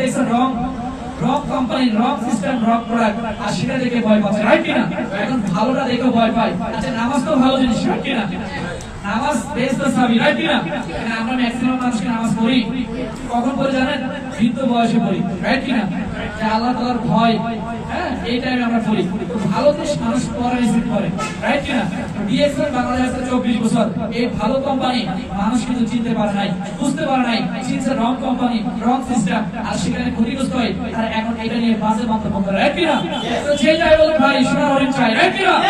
দেখছেন রং rock company rock system rock product আর সেটা দেখে ভয় পাচ্ছে। রাইট কিনা? এখন ভালোটা দেখে ভয় পায়। আচ্ছা নামাজ তো ভালো জিনিস রাইট কিনা? হ্যাঁ ভালো মানুষ কোম্পানি মানুষ কিন্তু চিনতে পারে নাই, বুঝতে পারে নাই। চিনছে রং কোম্পানি রং সিস্টেম আর সেখানে ক্ষতিগ্রস্ত হয়। আর এখন এটা নিয়ে বাজে মন্তব্য করে ভাই চাই রাইট কিনা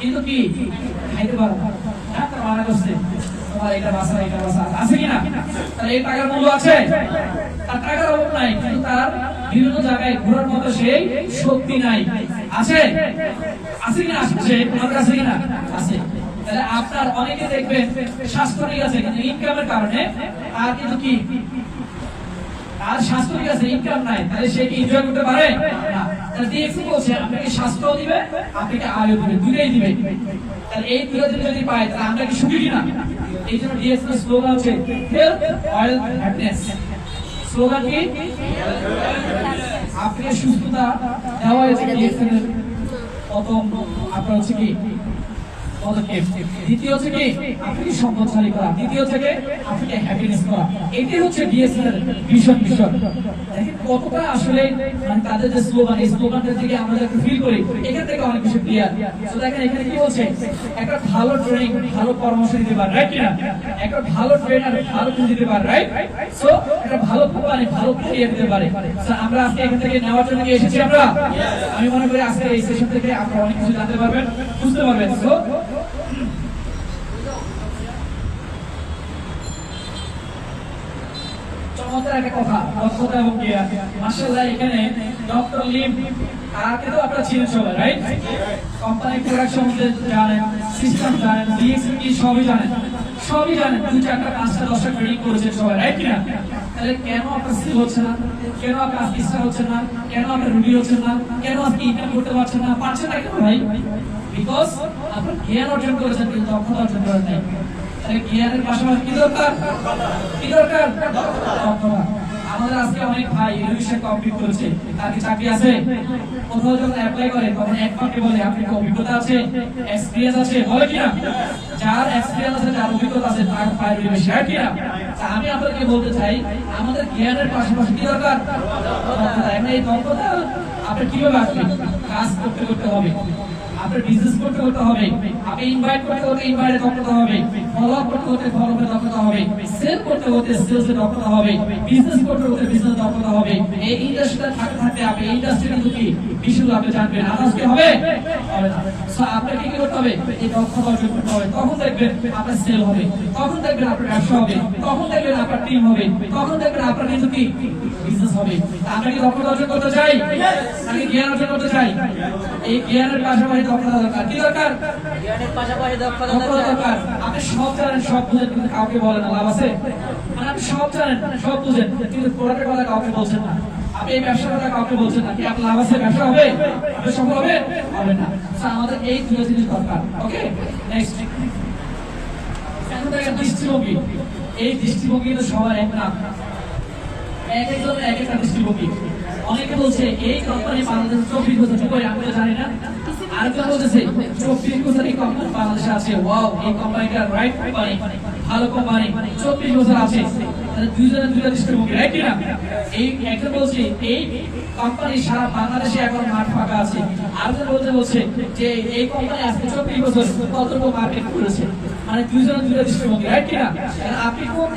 কিন্তু কি? খাইতে পারে। হ্যাঁ তার মানা করছে তোমার এটা বাসা এটা বাসা আছে কিনা? তার এই টাকার মূল্য আছে? তার টাকার অভাব নাই, কিন্তু তার বিভিন্ন জায়গায় ঘোরার মতো সেই শক্তি নাই। আছে? আছে কিনা? আশেপাশে আমাদের আছে কিনা? আছে। তাহলে আপনার অনেকে দেখবেন স্বাস্থ্য ঠিক আছে, কিন্তু ইনকামের কারণে আর কিন্তু কি? আর স্বাস্থ্য ঠিক আছে ইনকাম নাই। তাহলে সে কি এনজয় করতে পারে? না। তাহলে ডিএক্সি বলছে? আপনাকে স্বাস্থ্যও দিবে, আপনাকে আয়ও দিবে দুটোই দিবে। তাহলে এই যদি পাই তাহলে আমরা কি সুখী এই জন্য ডিএক্সি স্লোগান হচ্ছে হেলথ অয়েল হ্যাপিনেস স্লোগান সুস্থতা দেওয়া হয়েছে ডিএক্সি প্রথম আপনার হচ্ছে কি? পদক্ষেপ। দ্বিতীয় হচ্ছে কি আপনাকে সম্পদশালী করা। দ্বিতীয় হচ্ছে কি আপনাকে হ্যাপিনেস করা এটাই হচ্ছে ডিএসএল ভীষণ ভীষণ কতটা আসলে মানে তাদের যে স্লোগান এই স্লোগানটার দিকে আমরা একটু ফিল করি, এখান থেকে অনেক কিছু ক্লিয়ার তো দেখেন এখানে কি বলছে? একটা ভালো ট্রেনিং ভালো পরামর্শ দিতে পারে রাইট কিনা? একটা ভালো ট্রেনার ভালো কিছু দিতে পারে রাইট সো একটা ভালো কোম্পানি ভালো ক্রিয়ে দিতে পারে। আমরা আজকে এখান থেকে নেওয়ার জন্য এসেছি আমরা? আমি মনে করি আজকে এই সেশন থেকে আপনারা অনেক কিছু জানতে পারবেন, বুঝতে পারবেন। সো চমৎকার একটা দক্ষতা সেল হচ্ছে না? কেন আপনার আজকে হচ্ছে না? কেন আপনার রুবি হচ্ছে না? কেন আজকে ইনকাম করতে পারছেন না? পারছেন না কেন ভাই? বিকজ আপনার জ্ঞান অর্জন করেছেন, কিন্তু দক্ষতা অর্জন করেন জ্ঞানের পাশাপাশি কি দরকার? কি দরকার? আমাদের আজকে অনেক ভাই এডুকেশন কমপ্লিট করেছে। তার কি চাকরি আছে? কোথাও যখন অ্যাপ্লাই করে, তখন এক পাকে বলে আপনি কি অভিজ্ঞতা আছে? এক্সপিরিয়েন্স আছে? বলে কিনা? যার এক্সপিরিয়েন্স আছে যার অভিজ্ঞতা আছে, তার প্রায়োরিটি বেশি হয় কিনা? আমি আপনাদেরকে বলতে চাই, আমাদের জ্ঞানের পাশাপাশি কি দরকার? দক্ষতা এখন এই দক্ষতা আপনি কীভাবে আসবেন কাজ করতে করতে হবে। আপনার বিজনেস করতে করতে হবে আপনি ইনভাইট করতে করতে ইনভাইটে দক্ষতা হবে ফলো আপ করতে করতে ফলো আপে দক্ষতা হবে সেল করতে করতে সেলস দক্ষতা হবে বিজনেস করতে করতে বিজনেস দক্ষতা হবে। এই ইন্ডাস্ট্রিতে থাকতে থাকতে আপনি ইন্ডাস্ট্রিটা ইন্ডাস্ট্রি কিন্তু কি বিশুদ্ধ আপনি জানবেন আজকে হবে? হবে না। আপনাকে কি করতে হবে? এই দক্ষতা অর্জন করতে হবে তখন দেখবেন আপনার সেল হবে? তখন দেখবেন আপনার ব্যবসা হবে? তখন দেখবেন আপনার টিম হবে? তখন দেখবেন আপনার কিন্তু কি বিজনেস হবে? আমরা কি দক্ষতা অর্জন করতে চাই? নাকি জ্ঞান অর্জন করতে চাই? এই জ্ঞানের পাশাপাশি দক্ষতা দরকার। কি দরকার? জ্ঞানের পাশাপাশি দক্ষতা দরকার। আপনি সব জানেন সব বুঝেন কিন্তু কাউকে বলেন না লাভ আছে? মানে আপনি সব জানেন সব বুঝেন কিন্তু প্রোডাক্টের কথা কাউকে বলছেন না। আপনি এই ব্যবসার কথা কাউকে বলছেন না। কি আপনার লাভ আছে? ব্যবসা হবে? আপনি সফল হবে হবে না। So, আমাদের এই দুটো জিনিস দরকার ওকে নেক্সট এখন দেখেন দৃষ্টিভঙ্গি। এই দৃষ্টিভঙ্গি কিন্তু সবার এক না। এক একজন এক একটা দৃষ্টিভঙ্গি। অনেকে বলছে এই কোম্পানি বাংলাদেশ চব্বিশ বছর করে আমি জানি না। আরেকজন বলতেছে চব্বিশ বছর এই কোম্পানি বাংলাদেশে আছে। ওয়াও এই কোম্পানিটা রাইট কোম্পানি ভালো কোম্পানি চব্বিশ বছর আছে। তাহলে দুইজনের দুইটা দৃষ্টিভঙ্গি রাইট না? এই একটা বলছে এই কোম্পানি সারা বাংলাদেশে এখন মাঠ ফাঁকা আছে। আর যে বলতে বলছে যে এই কোম্পানি আজকে চব্বিশ বছর কতটুকু মার্কেট করেছে? মানে দুইজনের দুইটা দৃষ্টিভঙ্গি রাইট না? আপনি কোন